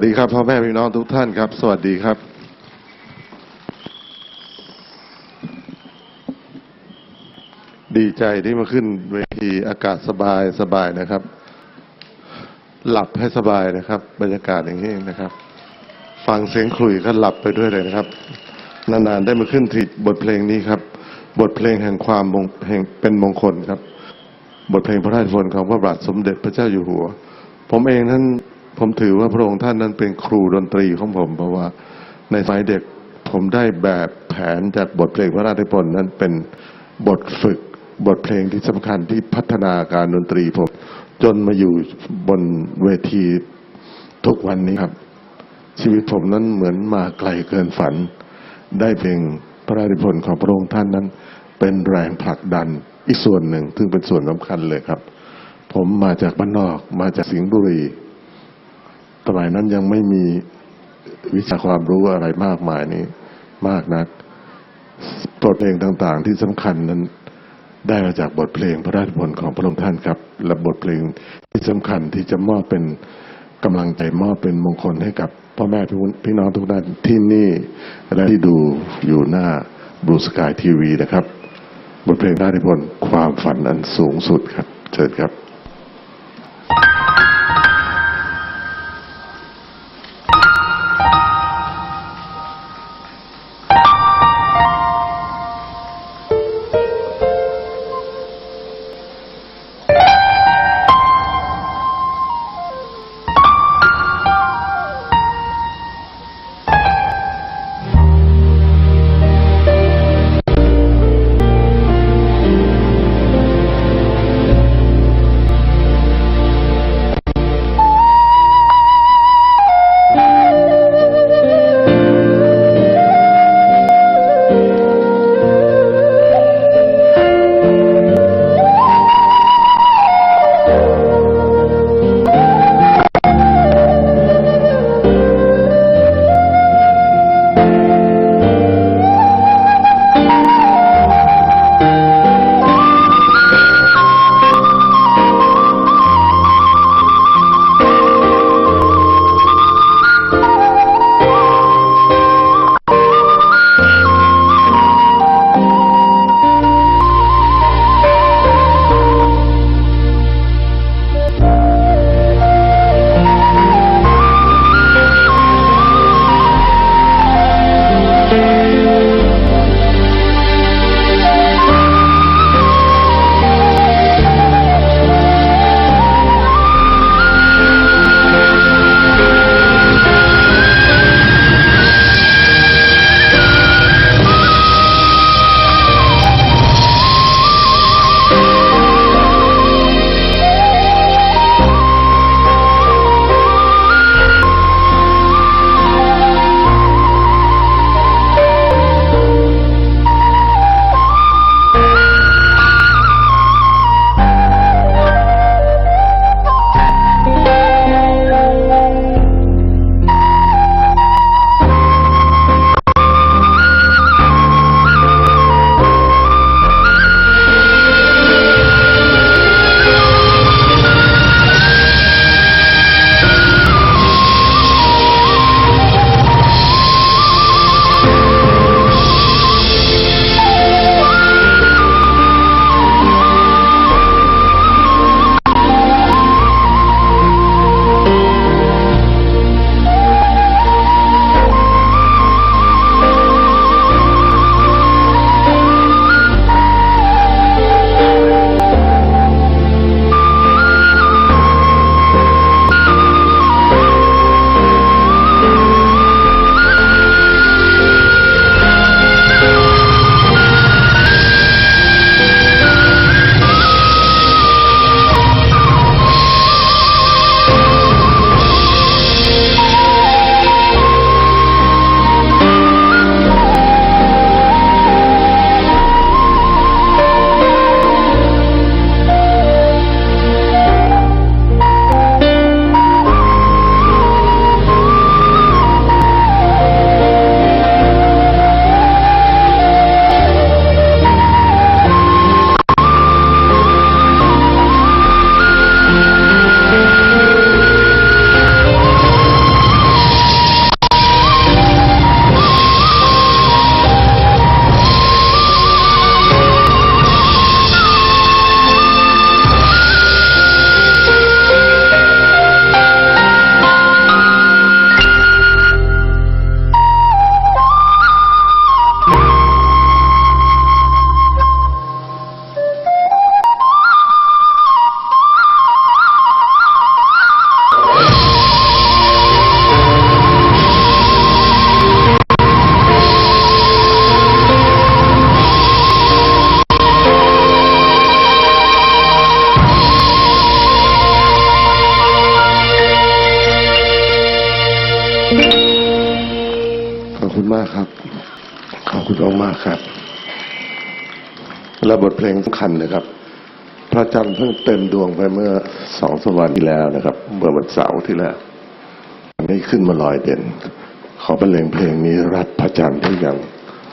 วัสดีครับพ่อแม่พี่น้องทุกท่านครับ สวัสดีครับ ดีใจที่มาขึ้นเวทีอากาศสบายสบายนะครับ หลับให้สบายนะครับ บรรยากาศอย่างนี้นะครับ ฟังเสียงขลุ่ยก็หลับไปด้วยเลยนะครับ นานๆได้มาขึ้นทีบทเพลงนี้ครับ บทเพลงแห่งความมงแห่งเป็นมงคลครับ บทเพลงพระราชนิพนธ์ของพระบาทสมเด็จพระเจ้าอยู่หัว ผมเองนั้น ผมถือว่าพระองค์ท่านนั้นเป็นครูดนตรีของผม เพราะว่าในสมัยเด็กผมได้แบบแผนจากบทเพลงพระราชนิพนธ์นั้นเป็นบทฝึกบทเพลงที่สำคัญที่พัฒนาการดนตรีผม จนมาอยู่บนเวทีทุกวันนี้ครับ ชีวิตผมนั้นเหมือนมาไกลเกินฝัน ได้เพลงพระราชนิพนธ์ของพระองค์ท่านนั้น เป็นแรงผลักดันอีกส่วนหนึ่งซึ่งเป็นส่วนสำคัญเลยครับ ผมมาจากบ้านนอกมาจากสิงห์บุรี มัยนั้นยังไม่มีวิชาความรู้อะไรมากมายนี้มากนักบทเพลงต่าง ๆ ที่สำคัญนั้นได้มาจากบทเพลงพระราชพนของพระองค์ท่านครับ และบทเพลงที่สำคัญที่จะมอบเป็นกำลังใจมอบเป็นมงคลให้กับพ่อแม่พี่น้องทุกท่านที่นี่และที่ดูอยู่หน้าบลูสกายทีวีนะครับ บทเพลงพระราชพนความฝันอันสูงสุดครับ เชิญครับ บทเพลงสำคัญนะครับ พระจันทร์เพิ่งเต็มดวงไปเมื่อสองสามวันที่แล้วนะครับ เมื่อวันเสาร์ที่แล้วไม่ขึ้นมาลอยเด่น ขอบรรเลงเพลงนี้รัดพระจันทร์ที่ยัง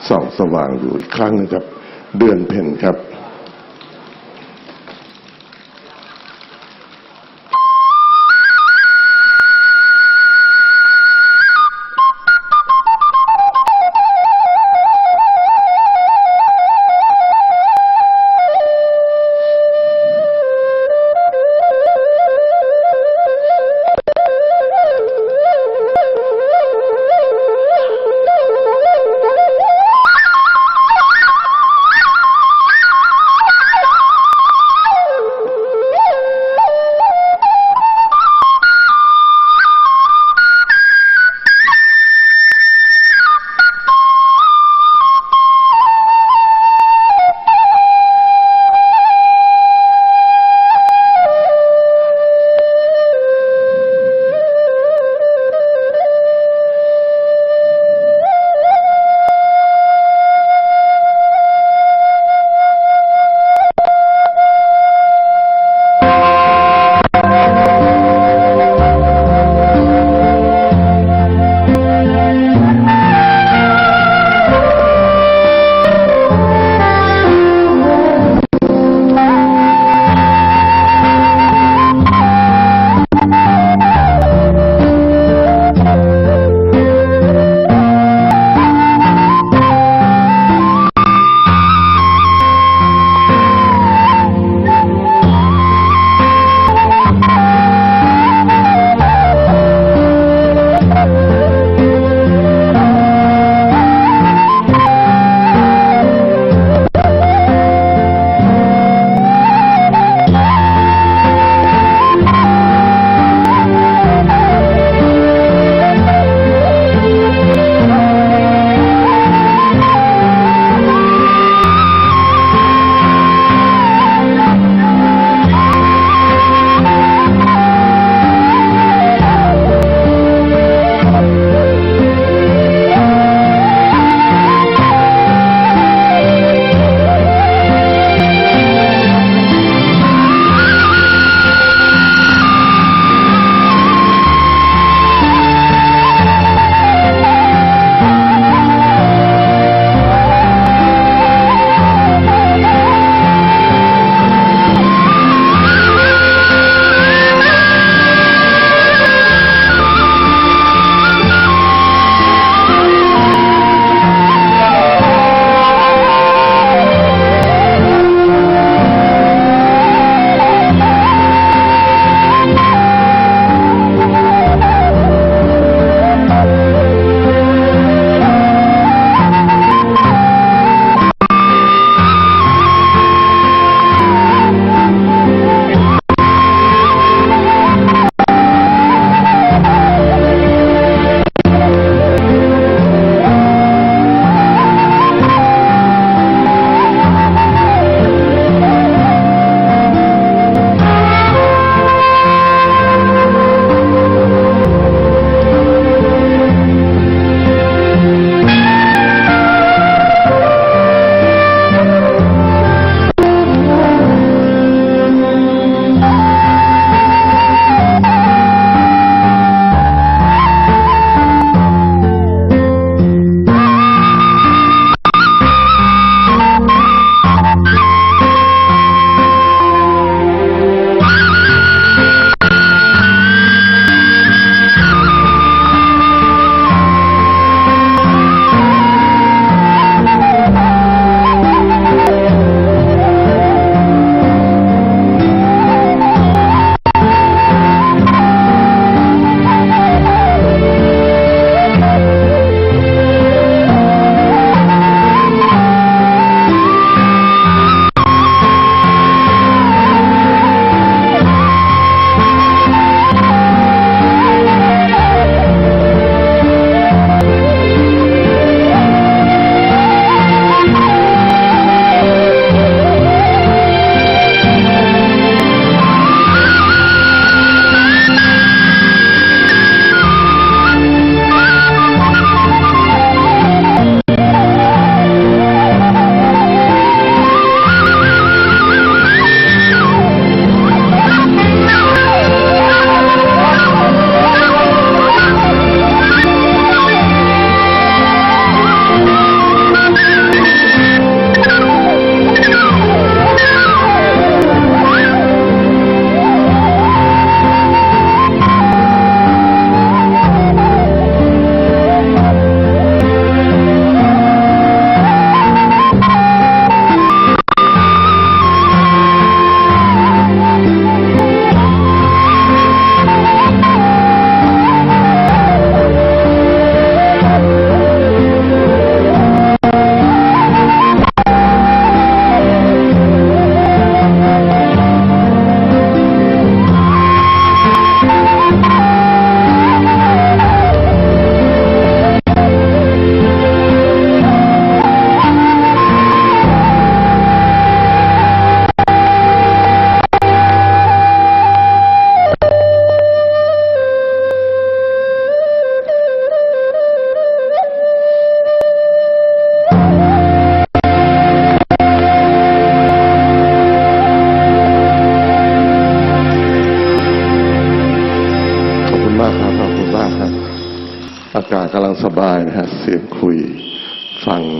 ส่องสว่างอยู่อีกครั้งนะครับ เดือนเพ็ญครับ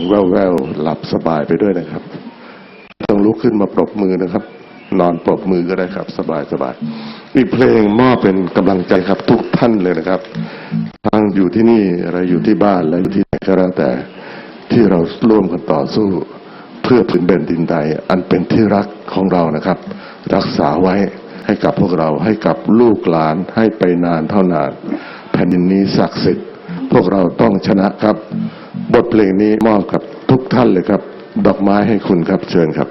แว่วๆหลับสบายไปด้วยนะครับ ต้องลุกขึ้นมาปรบมือนะครับ นอนปรบมือก็ได้ครับ สบายสบายมีเพลงมอบเป็นกำลังใจครับ ทุกท่านเลยนะครับทั้งอยู่ที่นี่อะไรอยู่ที่บ้านและอยู่ที่ไหนก็แล้วแต่ที่เราร่วมกันต่อสู้เพื่อผืนแผ่นดินใดอันเป็นที่รักของเรานะครับ รักษาไว้ให้กับพวกเราให้กับลูกหลานให้ไปนานเท่านาน แผ่นดินนี้ศักดิ์สิทธิ์พวกเราต้องชนะครับ บทเพลงนี้มอบกับทุกท่านเลยครับ ดอกไม้ให้คุณครับเชิญครับ